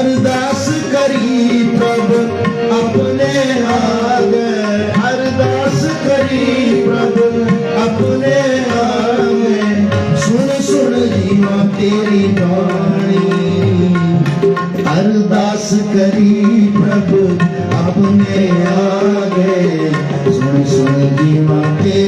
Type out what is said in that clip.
ਅਰਦਾਸ ਕਰੀ ਪ੍ਰਭ ਆਪਣੇ ਆਗੇ। ਅਰਦਾਸ ਕਰੀ ਪ੍ਰਭ ਆਪਣੇ ਆਗੇ। ਸੁਣ ਸੁਣ ਜੀਵਾ ਤੇਰੀ ਬਾਣੀ। ਅਰਦਾਸ ਕਰੀ ਪ੍ਰਭ ਆਪਣੇ ਆਗੇ। ਸੁਣ ਸੁਣ ਜੀਵਾ ਤੇਰੀ